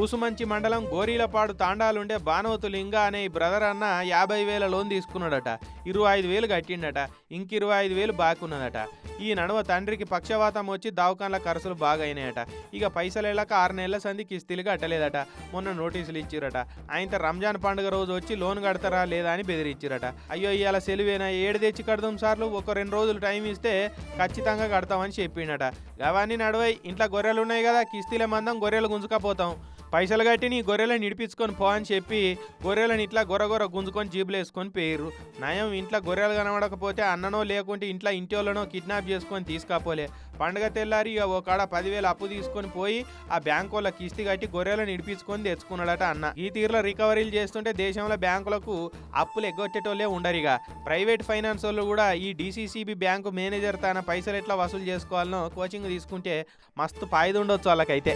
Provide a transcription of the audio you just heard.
ఊసుమంచి మండలం గోరీలపాడు తాండాలుండే బానవతు లింగ అనే ఈ బ్రదర్ అన్న యాభై వేల లోన్ తీసుకున్నాడట. ఇరవై ఐదు వేలు కట్టిండట. ఇంక ఇరవై ఐదు వేలు బాకున్నదట ఈ నడుమ తండ్రికి పక్షవాతం వచ్చి దవాఖాన్ల ఖర్చులు బాగా అయినాయట ఇక పైసలు వెళ్ళక ఆరు నెలల సంధి కిస్తీలు కట్టలేదట. మొన్న నోటీసులు ఇచ్చిరట. ఆయన రంజాన్ పండుగ రోజు వచ్చి లోన్ కడతారా లేదా అని బెదిరిచ్చిరట. అయ్యో ఇవాళ సెలివేనా? ఏడు తెచ్చి కడదాం సార్లు. ఒక రెండు రోజులు టైం ఇస్తే ఖచ్చితంగా కడతామని చెప్పిండట. అవన్నీ నడవై ఇంట్లో గొర్రెలు ఉన్నాయి కదా కిస్తీల మందం గొర్రెలు గుంజుకపోతాం. పైసలు కట్టి నీ గొర్రెలను నిడిపించుకొని పో అని చెప్పి గొర్రెలను ఇట్లా గొర్రగొర్ర గుంజుకొని జీబులు వేసుకొని పేరు నయం ఇంట్లో గొర్రెలు కనబడకపోతే అన్ననో లేకుంటే ఇంట్లో ఇంటి వాళ్ళనో కిడ్నాప్ చేసుకొని తీసుకపోలే. పండగ తెల్లారి ఇక ఒక కాడ పదివేలు అప్పు తీసుకొని పోయి ఆ బ్యాంకు వాళ్ళ కిస్తీ కట్టి గొర్రెలను నిడిపించుకొని తెచ్చుకున్నాడట అన్న. ఈ తీరులో రికవరీలు చేస్తుంటే దేశంలో బ్యాంకులకు అప్పులు ఎగ్గొట్టేటోళ్ళే ఉండరు ఇక ప్రైవేట్ ఫైనాన్స్ వాళ్ళు కూడా ఈ డీసీసీబీ బ్యాంకు మేనేజర్ తన పైసలు ఎట్లా వసూలు చేసుకోవాలనో కోచింగ్ తీసుకుంటే మస్తు పాయిద ఉండొచ్చు వాళ్ళకైతే.